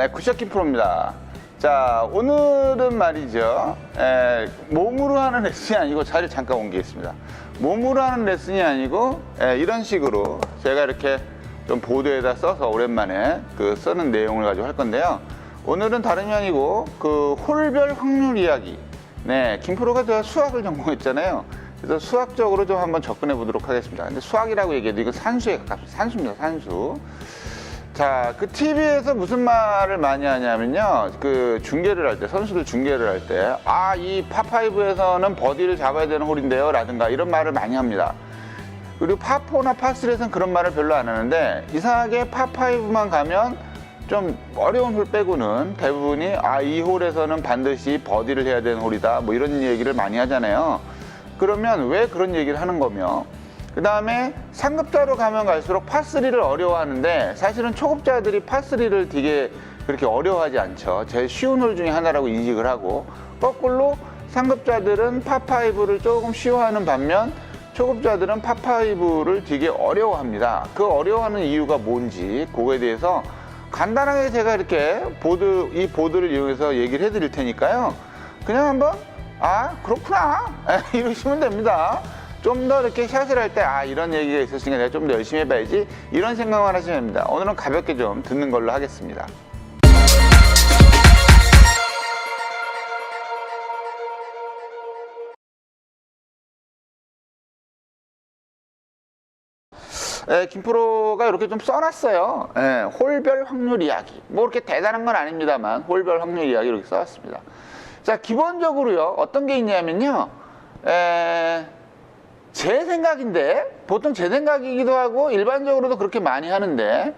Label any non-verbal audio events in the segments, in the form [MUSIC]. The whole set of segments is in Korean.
네, 구샤키 프로입니다. 자, 오늘은 말이죠. 에, 몸으로 하는 레슨이 아니고 자리를 잠깐 옮기겠습니다. 몸으로 하는 레슨이 아니고 에, 이런 식으로 제가 이렇게 좀 보드에다 써서 오랜만에 그 쓰는 내용을 가지고 할 건데요. 오늘은 다름이 아니고 그 홀별 확률 이야기. 네, 김프로가 저 수학을 전공했잖아요. 그래서 수학적으로 좀 한번 접근해 보도록 하겠습니다. 근데 수학이라고 얘기해도 이거 산수에 가깝습니다. 산수입니다, 산수. 자, 그 TV에서 무슨 말을 많이 하냐면요. 그 중계를 할 때, 선수들 중계를 할 때, 아, 이 파5에서는 버디를 잡아야 되는 홀인데요. 라든가 이런 말을 많이 합니다. 그리고 파4나 파3에서는 그런 말을 별로 안 하는데, 이상하게 파5만 가면 좀 어려운 홀 빼고는 대부분이 아, 이 홀에서는 반드시 버디를 해야 되는 홀이다. 뭐 이런 얘기를 많이 하잖아요. 그러면 왜 그런 얘기를 하는 거며, 그 다음에 상급자로 가면 갈수록 파3를 어려워하는데 사실은 초급자들이 파3를 되게 그렇게 어려워하지 않죠. 제일 쉬운 홀 중에 하나라고 인식을 하고 거꾸로 상급자들은 파5를 조금 쉬워하는 반면 초급자들은 파5를 되게 어려워합니다. 그 어려워하는 이유가 뭔지 그거에 대해서 간단하게 제가 이렇게 보드 이 보드를 이용해서 얘기를 해드릴 테니까요. 그냥 한번 아 그렇구나 [LAUGHS] 이러시면 됩니다. 좀 더 이렇게 샷을 할 때 아 이런 얘기가 있었으니까 내가 좀 더 열심히 해봐야지 이런 생각만 하시면 됩니다. 오늘은 가볍게 좀 듣는 걸로 하겠습니다. 예, 김프로가 이렇게 좀 써놨어요. 예, 홀별 확률 이야기. 뭐 이렇게 대단한 건 아닙니다만 홀별 확률 이야기 이렇게 써왔습니다. 자, 기본적으로요. 어떤 게 있냐면요. 에, 제 생각인데 보통 제 생각이기도 하고 일반적으로도 그렇게 많이 하는데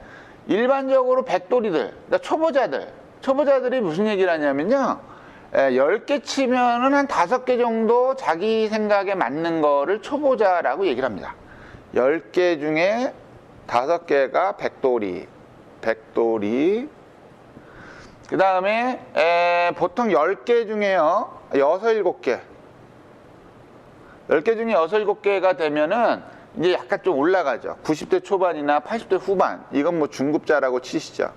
일반적으로 백돌이들, 그러니까 초보자들, 초보자들이 무슨 얘기를 하냐면요. 에, 10개 치면은 한 5개 정도 자기 생각에 맞는 거를 초보자라고 얘기를 합니다. 10개 중에 5개가 백돌이, 백돌이. 그 다음에 보통 10개 중에요. 6, 7개. 10개 중에 6, 7개가 되면은 이제 약간 좀 올라가죠. 90대 초반이나 80대 후반. 이건 뭐 중급자라고 치시죠.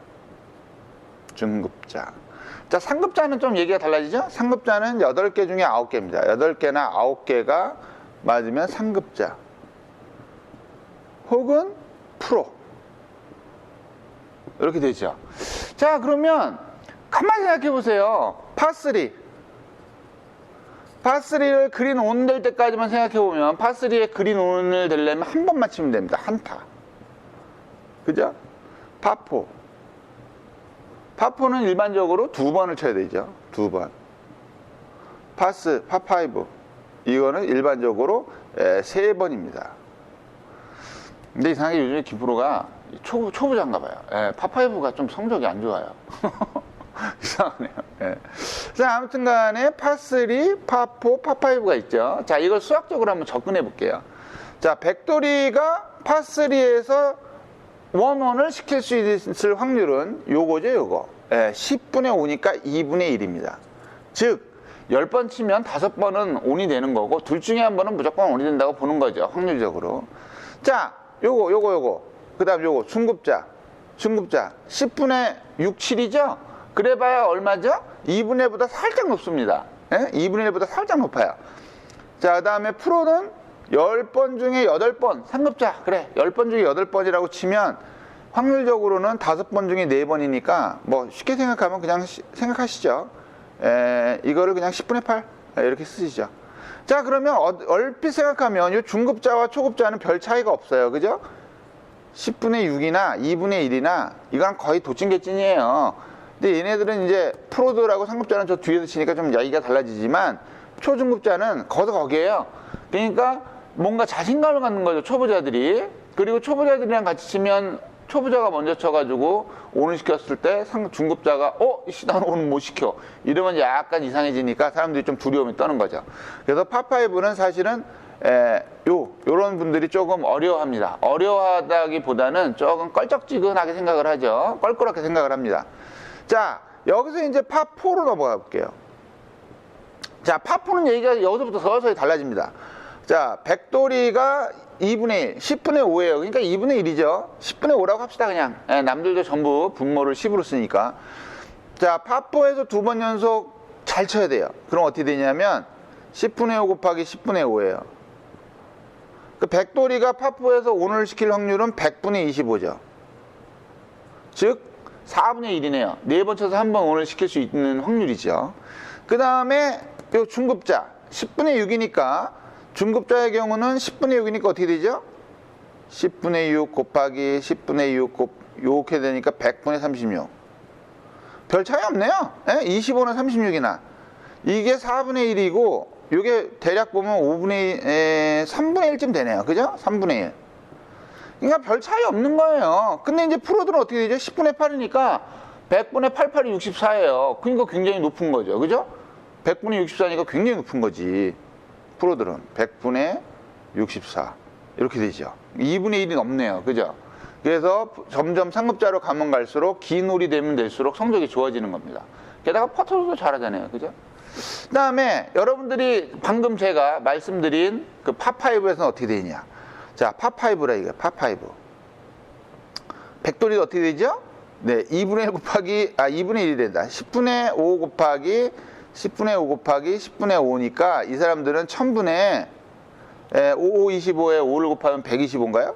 중급자. 자, 상급자는 좀 얘기가 달라지죠? 상급자는 8개 중에 9개입니다. 8개나 9개가 맞으면 상급자. 혹은 프로. 이렇게 되죠. 자, 그러면 가만히 생각해 보세요. 파3. 파3를 그린 온 될 때까지만 생각해 보면 파3에 그린 온을 되려면 한 번만 치면 됩니다. 한 타. 그죠? 파4. 파4는 일반적으로 두 번을 쳐야 되죠. 두 번. 파스, 파5. 이거는 일반적으로 에, 세 번입니다. 근데 이상하게 요즘에 김프로가 초보, 초보자인가 봐요. 예, 파5가 좀 성적이 안 좋아요. [LAUGHS] 이상하네요. 예. 자, 아무튼 간에 파3, 파4, 파5가 있죠. 자, 이걸 수학적으로 한번 접근해 볼게요. 자, 백돌이가 파3에서 원원을 시킬 수 있을 확률은 요거죠, 요거. 예, 10분의 5니까 2분의 1입니다. 즉, 10번 치면 5번은 온이 되는 거고, 둘 중에 한 번은 무조건 온이 된다고 보는 거죠, 확률적으로. 자, 요거, 요거, 요거. 그 다음 요거, 중급자. 중급자. 10분의 6, 7이죠? 그래봐야 얼마죠? 2분의 1보다 살짝 높습니다. 예? 2분의 1보다 살짝 높아요. 자, 그 다음에 프로는 10번 중에 8번, 상급자. 그래, 10번 중에 8번이라고 치면 확률적으로는 5번 중에 4번이니까 뭐 쉽게 생각하면 그냥 시- 생각하시죠. 에, 이거를 그냥 10분의 8 이렇게 쓰시죠. 자, 그러면 어- 얼핏 생각하면 이 중급자와 초급자는 별 차이가 없어요. 그죠? 10분의 6이나 2분의 1이나 이건 거의 도찐개찐이에요. 근데 얘네들은 이제 프로들하고 상급자는 저 뒤에서 치니까 좀 이야기가 달라지지만 초중급자는 거기서 거기에요. 그러니까 뭔가 자신감을 갖는 거죠. 초보자들이. 그리고 초보자들이랑 같이 치면 초보자가 먼저 쳐가지고 오늘 시켰을 때 상, 중급자가 어? 이씨 나는 오늘 못 시켜. 이러면 약간 이상해지니까 사람들이 좀 두려움이 떠는 거죠. 그래서 파5는 사실은 에, 요, 요런 분들이 조금 어려워합니다. 어려워하다기보다는 조금 껄쩍지근하게 생각을 하죠. 껄끄럽게 생각을 합니다. 자, 여기서 이제 파4로 넘어가 볼게요. 자, 파4는 얘기가 여기서부터 서서히 달라집니다. 자, 백돌이가 2분의 1, 10분의 5예요. 그러니까 2분의 1이죠. 10분의 5라고 합시다 그냥. 예, 남들도 전부 분모를 10으로 쓰니까. 자, 파포에서 두 번 연속 잘 쳐야 돼요. 그럼 어떻게 되냐면 10분의 5 곱하기 10분의 5예요. 그 백돌이가 파포에서 오늘 시킬 확률은 100분의 25죠. 즉 4분의 1이네요. 네번 쳐서 한 번 오늘 시킬 수 있는 확률이죠. 그 다음에 요 중급자 10분의 6이니까 중급자의 경우는 10분의 6이니까 어떻게 되죠? 10분의 6 곱하기 10분의 6 곱, 요렇게 되니까 100분의 36. 별 차이 없네요. 예? 25나 36이나. 이게 4분의 1이고, 요게 대략 보면 5분의, 에, 3분의 1쯤 되네요. 그죠? 3분의 1. 그러니까 별 차이 없는 거예요. 근데 이제 프로들은 어떻게 되죠? 10분의 8이니까 100분의 88이 64예요. 그러니까 굉장히 높은 거죠. 그죠? 100분의 64니까 굉장히 높은 거지. 프로들은 100분의 64. 이렇게 되죠. 2분의 1이 넘네요. 그죠? 그래서 점점 상급자로 가면 갈수록 긴 홀이 되면 될수록 성적이 좋아지는 겁니다. 게다가 퍼터도 잘하잖아요. 그죠? 그 다음에 여러분들이 방금 제가 말씀드린 그 파5에서는 어떻게 되냐. 자, 파5라 이거 파5. 백돌이 어떻게 되죠? 네, 2분의 1 곱하기, 아, 2분의 1이 된다. 10분의 5 곱하기, 10분의 5 곱하기 10분의 5니까 이 사람들은 1000분의 5, 5, 25에 5를 곱하면 125인가요?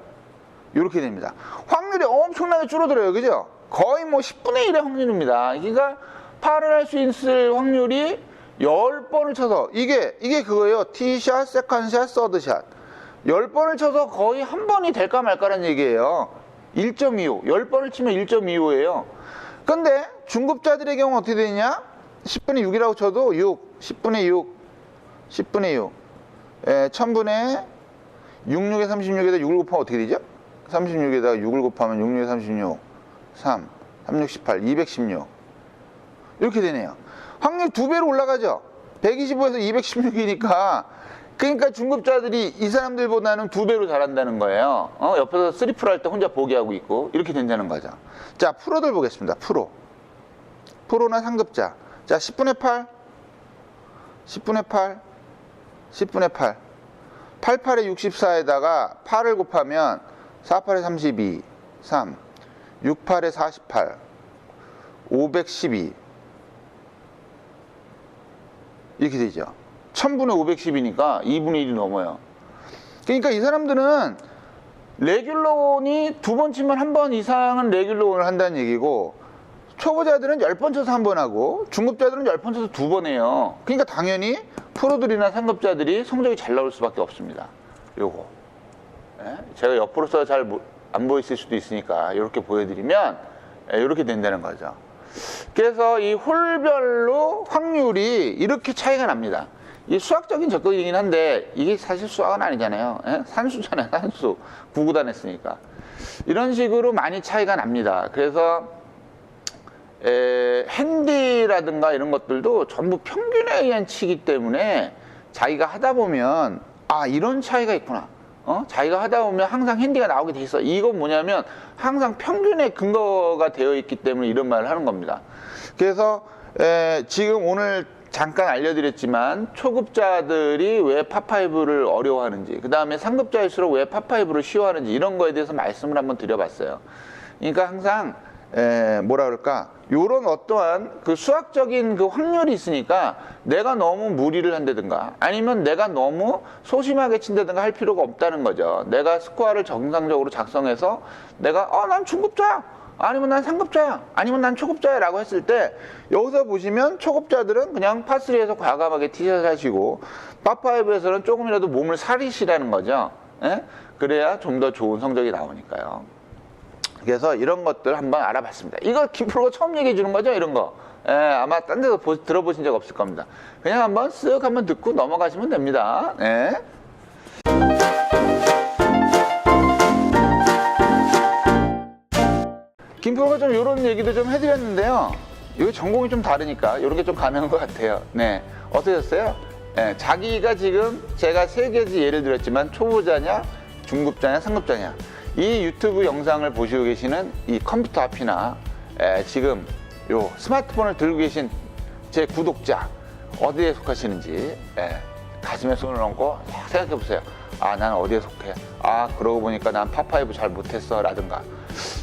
이렇게 됩니다. 확률이 엄청나게 줄어들어요. 그죠? 거의 뭐 10분의 1의 확률입니다. 그러니까 파를 할수 있을 확률이 10번을 쳐서 이게 이게 그거예요. 티샷, 세컨샷, 서드샷. 10번을 쳐서 거의 한 번이 될까 말까라는 얘기예요. 1.25. 10번을 치면 1.25예요. 근데 중급자들의 경우 어떻게 되냐? 10분의 6이라고 쳐도 6, 10분의 6, 10분의 6. 에, 1000분의 66에 36에다 6을 곱하면 어떻게 되죠? 36에다가 6을 곱하면 66에 36, 3, 368, 216. 이렇게 되네요. 확률 두 배로 올라가죠? 125에서 216이니까 그러니까 중급자들이 이 사람들보다는 두 배로 잘한다는 거예요. 어, 옆에서 쓰리프로 할때 혼자 보기하고 있고 이렇게 된다는 거죠. 자, 프로들 보겠습니다. 프로. 프로나 상급자. 자, 10분의 8. 10분의 8. 10분의 8. 88에 64에다가 8을 곱하면 48에 32, 3, 68에 48, 512. 이렇게 되죠. 1000분의 510이니까 2분의 1이 넘어요. 그러니까 이 사람들은 레귤러온이 두 번 치면 한 번 이상은 레귤러온을 한다는 얘기고 초보자들은 10번 쳐서 한 번 하고 중급자들은 10번 쳐서 두 번 해요. 그러니까 당연히 프로들이나 상급자들이 성적이 잘 나올 수밖에 없습니다. 요거. 예? 제가 옆으로 써서 잘 안 보이실 수도 있으니까 이렇게 보여드리면 이렇게 된다는 거죠. 그래서 이 홀별로 확률이 이렇게 차이가 납니다. 이 수학적인 접근이긴 한데 이게 사실 수학은 아니잖아요. 예? 산수잖아요, 산수. 구구단 했으니까. 이런 식으로 많이 차이가 납니다. 그래서 에, 핸디라든가 이런 것들도 전부 평균에 의한 치기 때문에 자기가 하다 보면 아 이런 차이가 있구나. 어? 자기가 하다 보면 항상 핸디가 나오게 돼 있어. 이건 뭐냐면 항상 평균에 근거가 되어 있기 때문에 이런 말을 하는 겁니다. 그래서 에, 지금 오늘 잠깐 알려드렸지만 초급자들이 왜 파5를 어려워하는지 그 다음에 상급자일수록 왜 파5를 쉬워하는지 이런 거에 대해서 말씀을 한번 드려봤어요. 그러니까 항상 에, 뭐라 그럴까 요런 어떠한 그 수학적인 그 확률이 있으니까 내가 너무 무리를 한다든가 아니면 내가 너무 소심하게 친다든가 할 필요가 없다는 거죠. 내가 스코어를 정상적으로 작성해서 내가 어 난 중급자야 아니면 난 상급자야 아니면 난 초급자야 라고 했을 때 여기서 보시면 초급자들은 그냥 파3에서 과감하게 티샷 하시고 파5에서는 조금이라도 몸을 사리시라는 거죠. 예? 그래야 좀 더 좋은 성적이 나오니까요. 그래서 이런 것들 한번 알아봤습니다. 이거 김프로가 처음 얘기해 주는 거죠, 이런 거. 예, 아마 딴 데서 보- 들어보신 적 없을 겁니다. 그냥 한번 쓱 한번 듣고 넘어가시면 됩니다. 예. 김프로가 좀 이런 얘기도 좀 해드렸는데요. 이거 전공이 좀 다르니까 이런 게 좀 가능한 것 같아요. 네. 어떠셨어요? 예, 자기가 지금 제가 세 가지 예를 들었지만 초보자냐, 중급자냐, 상급자냐. 이 유튜브 영상을 보시고 계시는 이 컴퓨터 앞이나 에, 지금 요 스마트폰을 들고 계신 제 구독자 어디에 속하시는지 에, 가슴에 손을 얹고 생각해 보세요. 아, 난 어디에 속해. 아, 그러고 보니까 난 파파이브 잘 못했어. 라든가.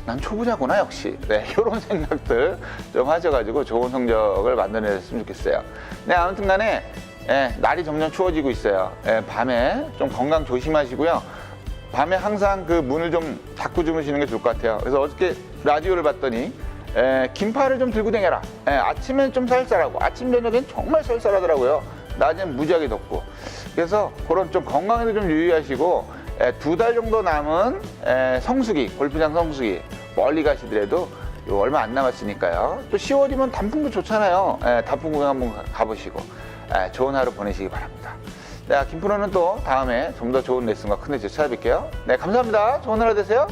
난 초보자구나, 역시. 네, [LAUGHS] 이런 생각들 좀 하셔가지고 좋은 성적을 만들어냈으면 좋겠어요. 네, 아무튼 간에, 예, 날이 점점 추워지고 있어요. 예, 밤에 좀 건강 조심하시고요. 밤에 항상 그 문을 좀 닫고 주무시는 게 좋을 것 같아요. 그래서 어저께 라디오를 봤더니 에, 긴팔을 좀 들고 다녀라. 에, 아침엔 좀 쌀쌀하고 아침 저녁엔 정말 쌀쌀하더라고요. 낮엔 무지하게 덥고. 그래서 그런 좀 건강에도 좀 유의하시고 두 달 정도 남은 에, 성수기 골프장 성수기 멀리 가시더라도 요 얼마 안 남았으니까요. 또 10월이면 단풍도 좋잖아요. 에, 단풍 구경 한번 가- 가보시고 에, 좋은 하루 보내시기 바랍니다. 네, 김프로는 또 다음에 좀 더 좋은 레슨과 컨텐츠 찾아뵐게요. 네, 감사합니다. 좋은 하루 되세요.